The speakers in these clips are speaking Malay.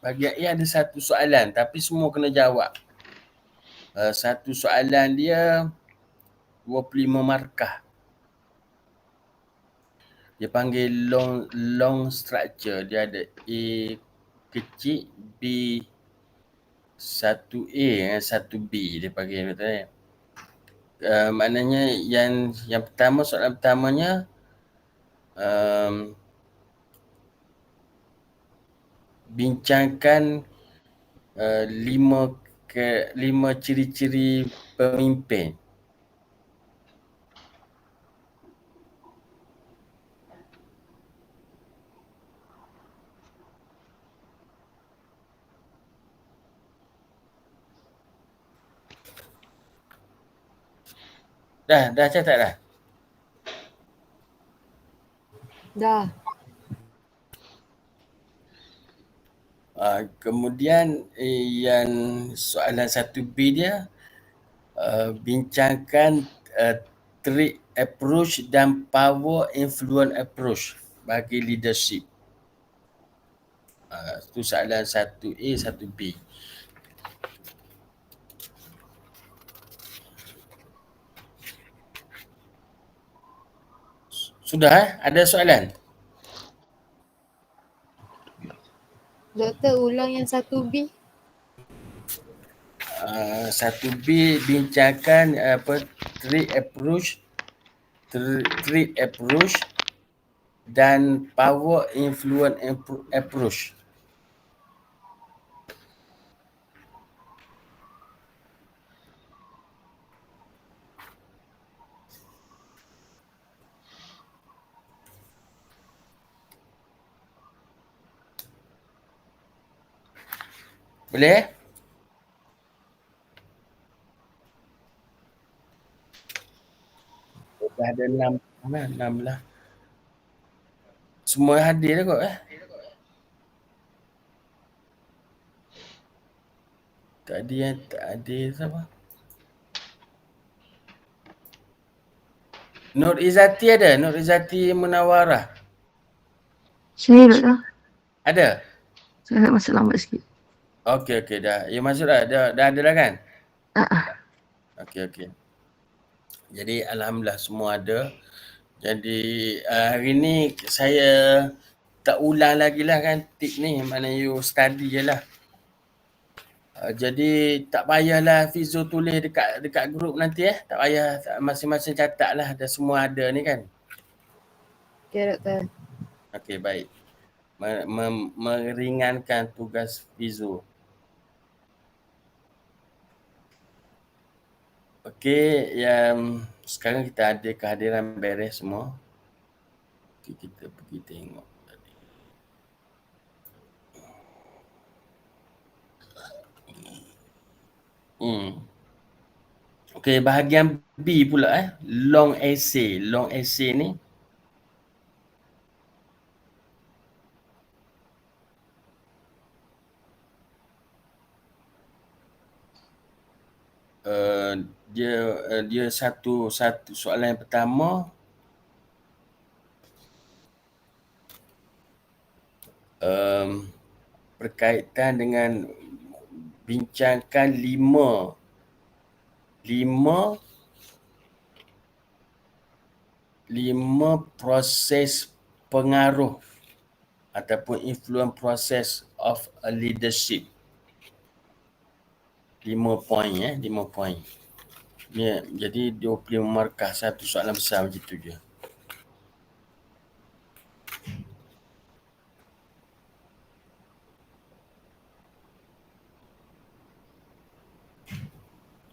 bagi A ada satu soalan tapi semua kena jawab. Uh, satu soalan dia 25 markah. Dia panggil long long structure. Dia ada A kecil, B 1A dengan 1B dia panggil betul kan. Uh, maknanya yang yang pertama soalan pertamanya um, bincangkan uh, lima ke lima ciri-ciri pemimpin. Dah, dah catat dah? Dah. Uh, kemudian eh, yang soalan satu b dia uh, bincangkan uh, trait approach dan power influence approach bagi leadership. Uh, itu soalan satu a satu b Sudah eh? Ada soalan? Doktor ulang yang satu B. Uh, satu B bincangkan apa three approach three approach dan power influence approach. Boleh? Dah ada enam lah, enam lah. Semua hadir dah kot eh. Tak ada yang tak ada siapa. Nur Izati ada? Nur Izati Munawarah? Saya tak tahu. Ada? Saya nak masuk lambat sikit. Okey okey dah. Ya masuk dah. Dah, dah ada dah kan? Ah. Uh-uh. Okey okey. Jadi alhamdulillah semua ada. Jadi uh, hari ni saya tak ulang lagi lah kan tip ni. Mana you study je lah. Uh, jadi tak payahlah Fizo tulis dekat dekat grup nanti eh. Tak payah masing-masing catat lah. Dah semua ada ni kan. Okay doktor. Okey baik. Meringankan tugas Fizo. Okey, yang sekarang kita ada kehadiran beres semua. Okay, kita pergi tengok tadi. Hmm. Okey, bahagian B pula eh, long essay. Long essay ni uh, dia uh, dia satu satu soalan yang pertama um, berkaitan dengan bincangkan lima lima lima proses pengaruh ataupun influence process of a leadership. Lima poin ya, lima poin. Ya, jadi 25 markah satu soalan besar macam tu je.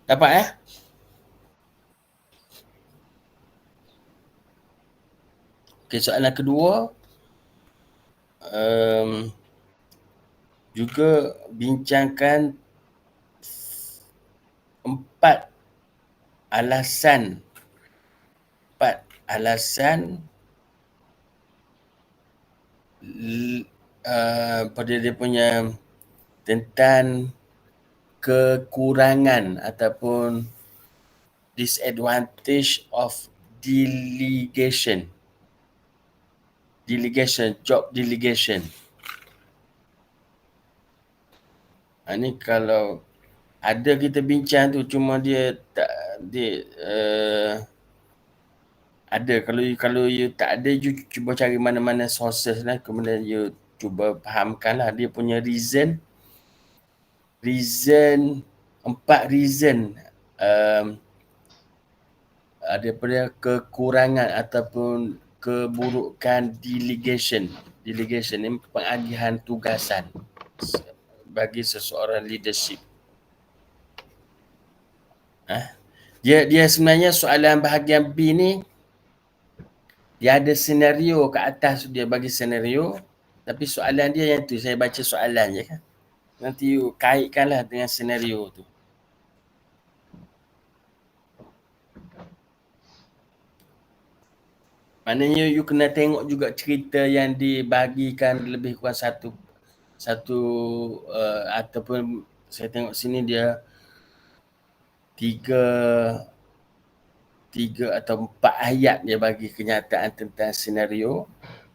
Dapat eh? Okay, soalan kedua. Um, juga bincangkan empat alasan. Empat alasan uh, pada dia punya tentang kekurangan ataupun disadvantage of delegation. Delegation job delegation. Ha, ni kalau ada kita bincang tu cuma dia tak dia uh, ada. Kalau you, kalau you tak ada you cuba cari mana-mana sources lah. Kemudian you cuba fahamkan lah. Dia punya reason. Reason empat reason um, daripada kekurangan ataupun keburukan delegation. Delegation ni pengagihan tugasan bagi seseorang leadership. Ha? Dia dia sebenarnya soalan bahagian B ni dia ada senario kat atas dia bagi senario tapi soalan dia yang tu saya baca soalan je kan. Nanti you kaitkanlah dengan senario tu. Maknanya you kena tengok juga cerita yang dibagikan lebih kurang satu satu uh, ataupun saya tengok sini dia tiga tiga atau empat ayat dia bagi kenyataan tentang senario.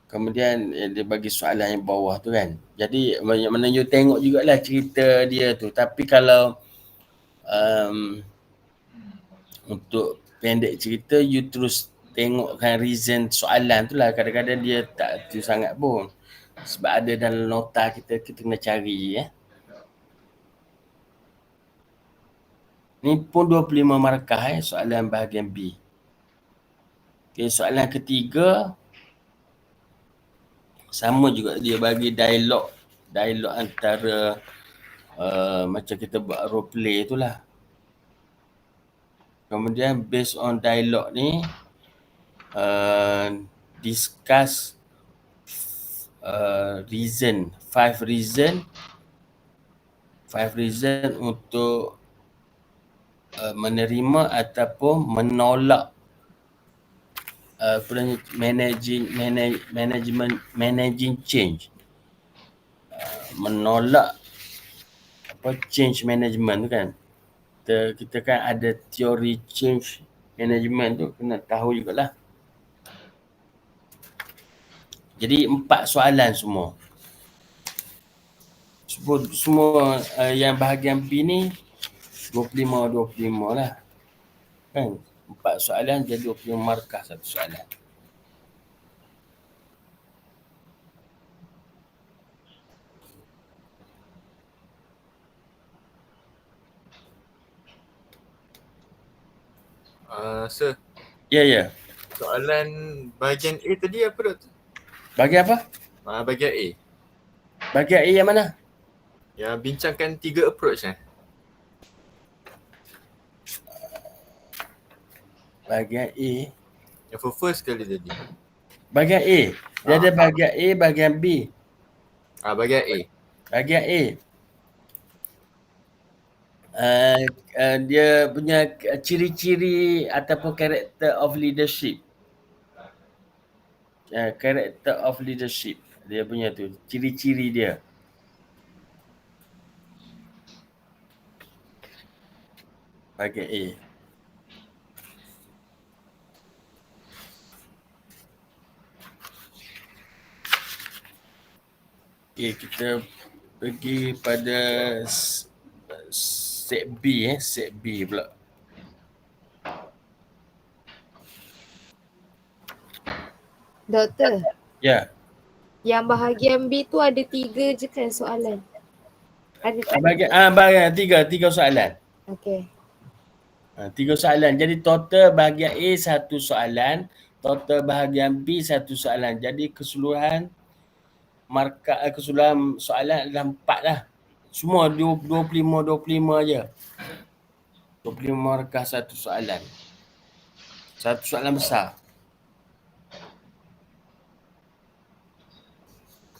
Kemudian eh, dia bagi soalan yang bawah tu kan. Jadi mana you tengok jugalah cerita dia tu. Tapi kalau um, untuk pendek cerita you terus tengokkan reason soalan tu lah. Kadang-kadang dia tak tu sangat pun. Sebab ada dalam nota kita kita kena cari ya. Ni pun 25 markah eh soalan bahagian B. Okay, soalan ketiga sama juga dia bagi dialog dialog antara uh, macam kita buat role play tu lah. Kemudian based on dialog ni uh, discuss uh, reason, five reason, five reason untuk uh, menerima ataupun menolak uh, managing manage, management managing change. Uh, menolak apa change management tu kan. Kita, kita kan ada teori change management tu kena tahu jugalah. Jadi empat soalan semua. Semua, semua uh, yang bahagian B ni 25-25 lah. Kan? Empat soalan jadi 25 markah satu soalan. Uh, sir. Ya, yeah, ya. Yeah. Soalan bahagian A tadi apa doktor? Bagi apa? Uh, bahagian A. Bahagian A yang mana? Yang bincangkan tiga approach eh. Bahagian A. Yang for first kali tadi. Bahagian A. Dia ah. ada bahagian A, bahagian B. Ah, bahagian A. Bahagian A. Uh, uh, dia punya ciri-ciri ataupun character of leadership uh, character of leadership dia punya tu ciri-ciri dia bahagian A Okay, kita pergi pada set B eh, set B pula. Doktor. Ya. Yang bahagian B tu ada tiga je kan soalan? Ada tiga. Bahagian, ah, bahagian tiga, tiga soalan. Okay. Ha, tiga soalan. Jadi total bahagian A satu soalan, total bahagian B satu soalan. Jadi keseluruhan markah eh, keseluruhan soalan adalah empat lah. Semua 25-25 je. 25 markah satu soalan. Satu soalan besar.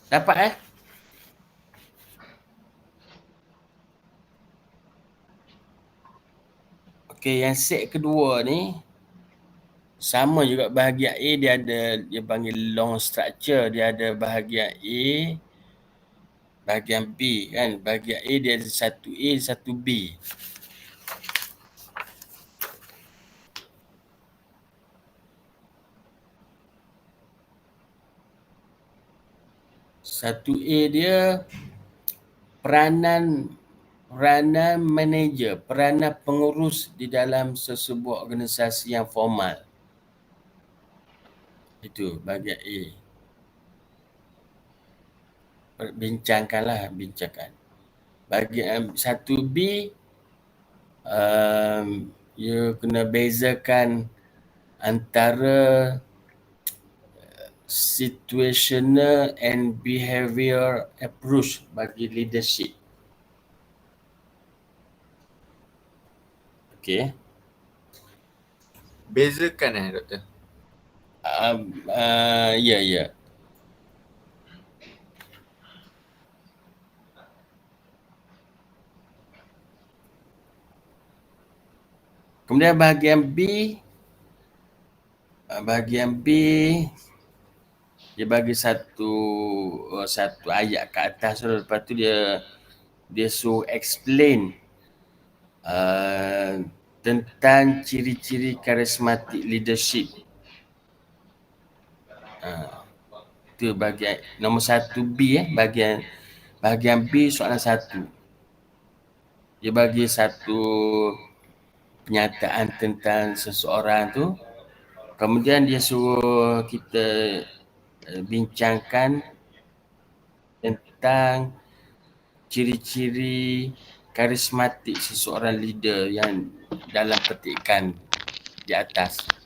Dapat eh? Okey, yang set kedua ni sama juga bahagian A dia ada dia panggil long structure, dia ada bahagian A bahagian B kan. Bahagian A dia ada satu A, satu B. Satu A dia peranan peranan manager, peranan pengurus di dalam sesebuah organisasi yang formal. Itu bahagian A. Bincangkanlah, bincangkan. Bahagian 1B, um, you kena bezakan antara uh, situational and behavior approach bagi leadership. Okay. Bezakan eh doktor? Uh, uh, ya, ya. Kemudian bahagian B, uh, bahagian B dia bagi satu uh, satu ayat kat atas tu lepas tu dia dia suruh explain uh, tentang ciri-ciri karismatik leadership. Uh, itu bahagian nombor satu B eh bahagian bahagian B soalan satu. Dia bagi satu penyataan tentang seseorang tu kemudian dia suruh kita uh, bincangkan tentang ciri-ciri karismatik seseorang leader yang dalam petikan di atas.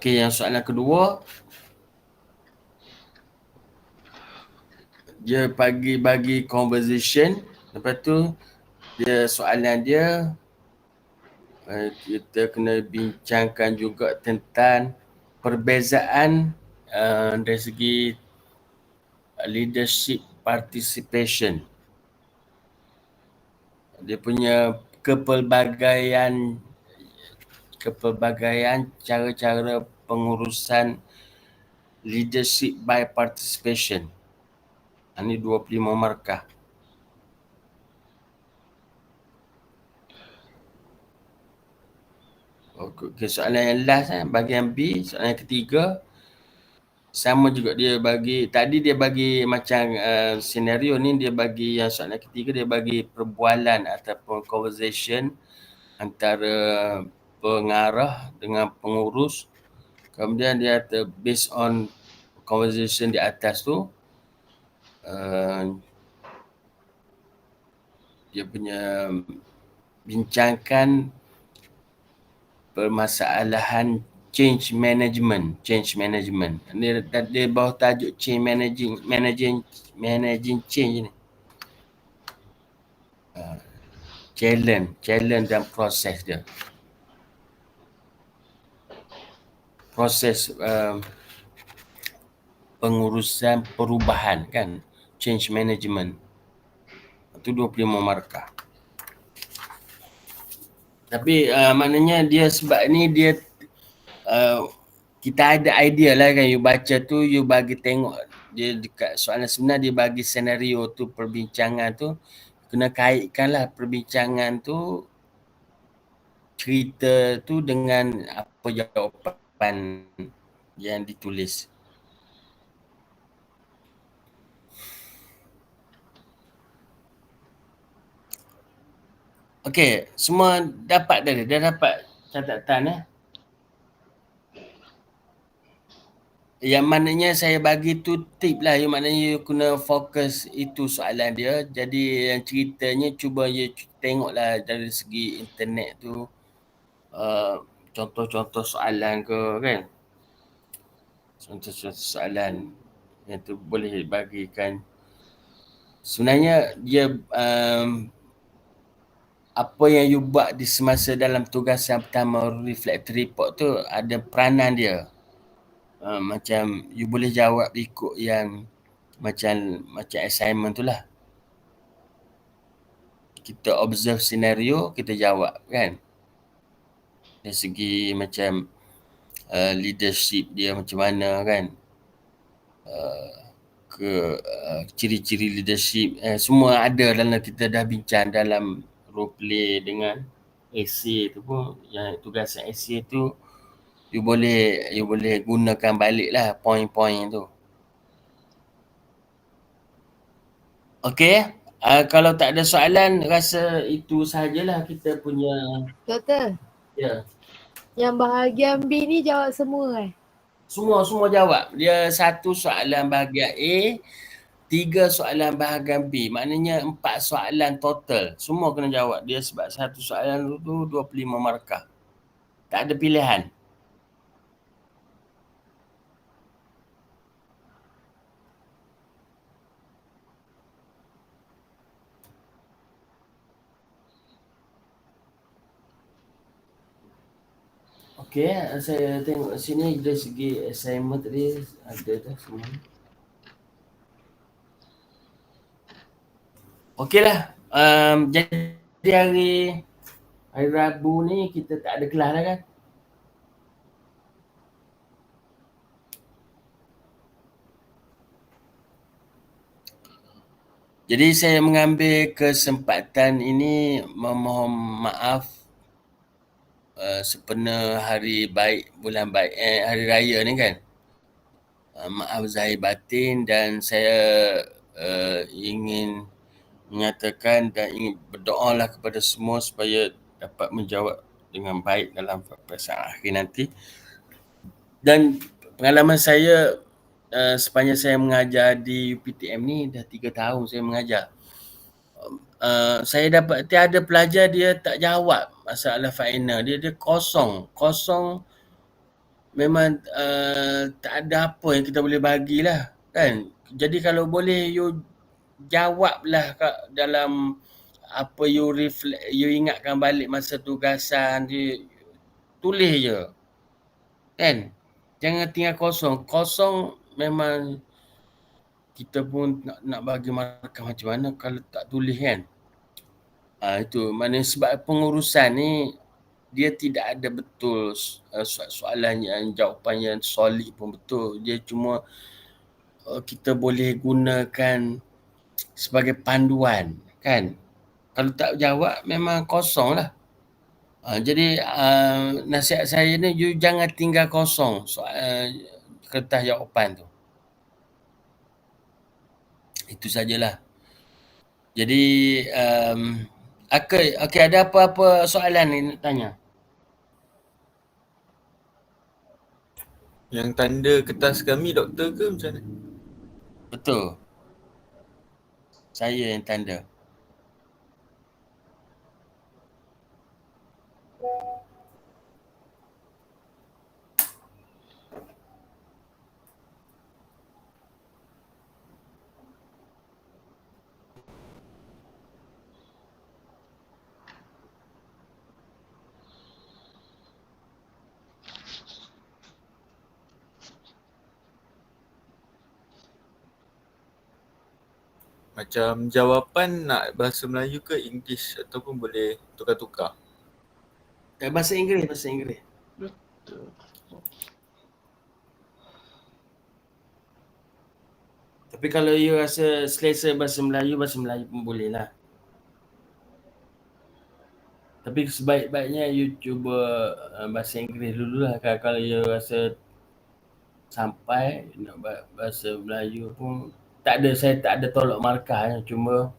Okey, yang soalan kedua. Dia pagi bagi conversation. Lepas tu dia soalan dia uh, kita kena bincangkan juga tentang perbezaan uh, dari segi leadership participation. Dia punya kepelbagaian kepelbagaian cara-cara pengurusan leadership by participation ini 25 markah. Okey, soalan yang last eh, bahagian B, soalan yang ketiga. Sama juga dia bagi, tadi dia bagi macam uh, senario ni dia bagi yang soalan ketiga dia bagi perbualan ataupun conversation antara pengarah dengan pengurus. Kemudian dia kata based on conversation di atas tu, uh, dia punya bincangkan permasalahan change management, change management. Dia dia bawah tajuk change managing, managing, managing change ni. Uh, challenge, challenge dan proses dia. Proses uh, pengurusan perubahan kan? Change management. Itu 25 markah tapi uh, maknanya dia sebab ni dia uh, kita ada idea lah kan. You baca tu you bagi tengok dia dekat soalan sebenar dia bagi senario tu perbincangan tu. Kena kaitkan lah perbincangan tu cerita tu dengan apa jawapan yang ditulis Okey, semua dapat dah dah dapat catatan eh. Yang maknanya saya bagi tu tip lah yang maknanya you kena fokus itu soalan dia. Jadi yang ceritanya cuba you tengoklah dari segi internet tu uh, contoh-contoh soalan ke kan. Contoh-contoh soalan yang tu boleh bagikan. Sebenarnya dia um, apa yang you buat di semasa dalam tugas yang pertama reflectory report tu ada peranan dia. Uh, macam you boleh jawab ikut yang macam macam assignment tu lah. Kita observe scenario, kita jawab kan. Dari segi macam uh, leadership dia macam mana kan. Uh, ke uh, ciri-ciri leadership eh, semua ada dalam kita dah bincang dalam role play dengan essay tu pun yang tugas essay tu you boleh you boleh gunakan balik lah point-point tu Okey. Uh, kalau tak ada soalan, rasa itu sahajalah kita punya Doktor, ya. yang bahagian B ni jawab semua eh? Semua semua jawab. Dia satu soalan bahagian A, tiga soalan bahagian B. Maknanya empat soalan total. Semua kena jawab. Dia sebab satu soalan tu 25 markah. Tak ada pilihan. Okey, saya tengok sini dari segi assignment tadi ada dah semua. Okeylah. Um, jadi hari hari Rabu ni kita tak ada kelas lah kan? Jadi saya mengambil kesempatan ini memohon maaf uh, sempena hari baik bulan baik eh, hari raya ni kan. Uh, maaf zahir batin dan saya uh, ingin menyatakan dan ingin berdoa lah kepada semua supaya dapat menjawab dengan baik dalam peperiksaan akhir nanti. Dan pengalaman saya uh, sepanjang saya mengajar di UPTM ni dah tiga tahun saya mengajar. Uh, saya dapat tiada pelajar dia tak jawab masalah final. Dia dia kosong. Kosong. Memang uh, tak ada apa yang kita boleh bagilah kan? Jadi kalau boleh you jawablah kat dalam apa you reflect you ingatkan balik masa tugasan dia. Tulis je. Kan? Jangan tinggal kosong. Kosong memang kita pun nak, nak bagi markah macam mana kalau tak tulis kan. Ha, itu mana sebab pengurusan ni dia tidak ada betul uh, soalan yang jawapan yang solid pun betul. Dia cuma uh, kita boleh gunakan sebagai panduan kan. Kalau tak jawab memang kosong lah. Ha, jadi uh, nasihat saya ni you jangan tinggal kosong soal uh, kertas jawapan tu. Itu sajalah. Jadi um, okay, okay, ada apa-apa soalan ni nak tanya? Yang tanda kertas kami doktor ke macam mana? Betul. Saya yang tanda. Macam jawapan nak bahasa Melayu ke English ataupun boleh tukar-tukar? Eh, bahasa Inggeris, bahasa Inggeris. Betul. Tapi kalau you rasa selesa bahasa Melayu, bahasa Melayu pun boleh lah. Tapi sebaik-baiknya you cuba uh, bahasa Inggeris dulu lah. Kalau you rasa sampai nak bahasa Melayu pun tak ada saya tak ada tolak markah ya. cuma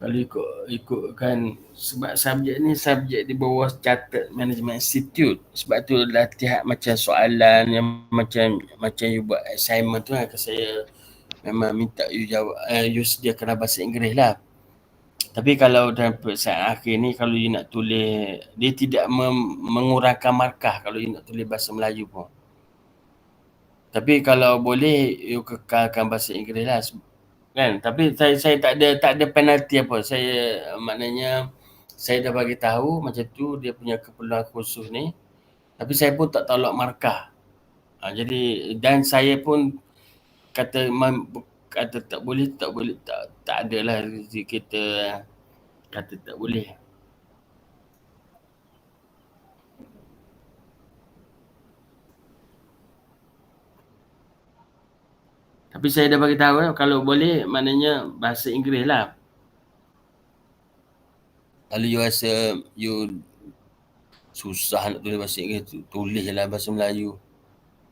kalau ikut ikutkan sebab subjek ni subjek di bawah catat management institute. Sebab tu latihan macam soalan yang macam macam you buat assignment tu kan saya memang minta you jawab uh, you sediakan bahasa Inggeris lah. Tapi kalau dalam peperiksaan akhir ni kalau you nak tulis dia tidak mem- mengurangkan markah kalau you nak tulis bahasa Melayu pun tapi kalau boleh you kekalkan bahasa Inggeris lah. Kan? Tapi saya saya tak ada tak ada penalti apa. Saya maknanya saya dah bagi tahu macam tu dia punya keperluan khusus ni. Tapi saya pun tak tolak markah. Ha, jadi dan saya pun kata kata tak boleh tak boleh tak tak adalah kita kata tak boleh. Tapi saya dah bagi tahu eh, kalau boleh maknanya bahasa Inggeris lah. Kalau you rasa you susah nak tulis bahasa Inggeris, tulis lah bahasa Melayu.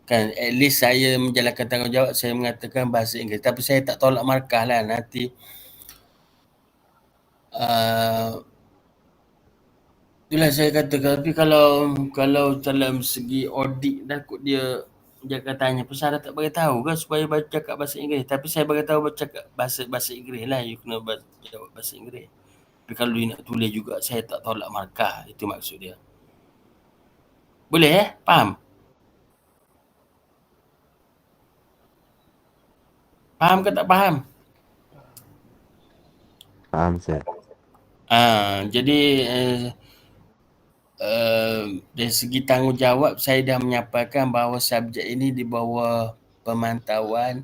Kan at least saya menjalankan tanggungjawab saya mengatakan bahasa Inggeris. Tapi saya tak tolak markah lah nanti uh, itulah saya kata tapi kalau kalau dalam segi audit dah kot dia dia akan tanya pasal dah tak bagi tahu ke supaya baca cakap bahasa Inggeris? Tapi saya bagi tahu baca cakap bahasa bahasa Inggeris lah. You kena bahasa, jawab bahasa Inggeris. Tapi kalau dia nak tulis juga saya tak tolak markah. Itu maksud dia. Boleh eh? Faham? Faham ke tak faham? Faham Ustaz. Ah, jadi eh, uh, dari segi tanggungjawab saya dah menyampaikan bahawa subjek ini di bawah pemantauan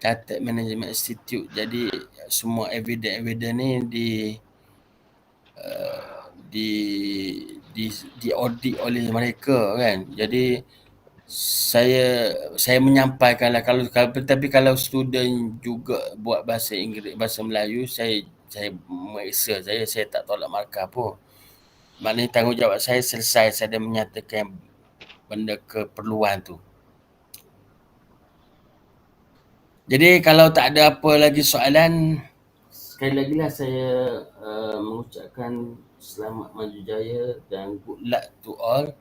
Chartered Management Institute. Jadi semua evidence-evidence ni di uh, di di di audit oleh mereka kan. Jadi saya saya menyampaikanlah kalau, kalau tapi kalau student juga buat bahasa Inggeris bahasa Melayu saya saya meriksa saya saya tak tolak markah pun. Maknanya tanggungjawab saya selesai saya dah menyatakan benda keperluan tu. Jadi kalau tak ada apa lagi soalan sekali lagi lah saya uh, mengucapkan selamat maju jaya dan good luck to all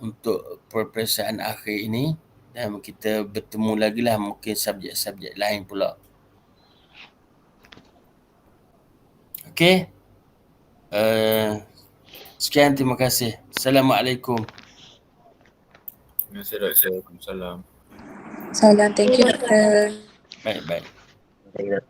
untuk peperiksaan akhir ini dan kita bertemu lagi lah mungkin subjek-subjek lain pula. Okay. Uh, sekian terima kasih. Assalamualaikum. Terima kasih doktor. Waalaikumsalam. Salam, thank you doktor. Baik baik. Thank you.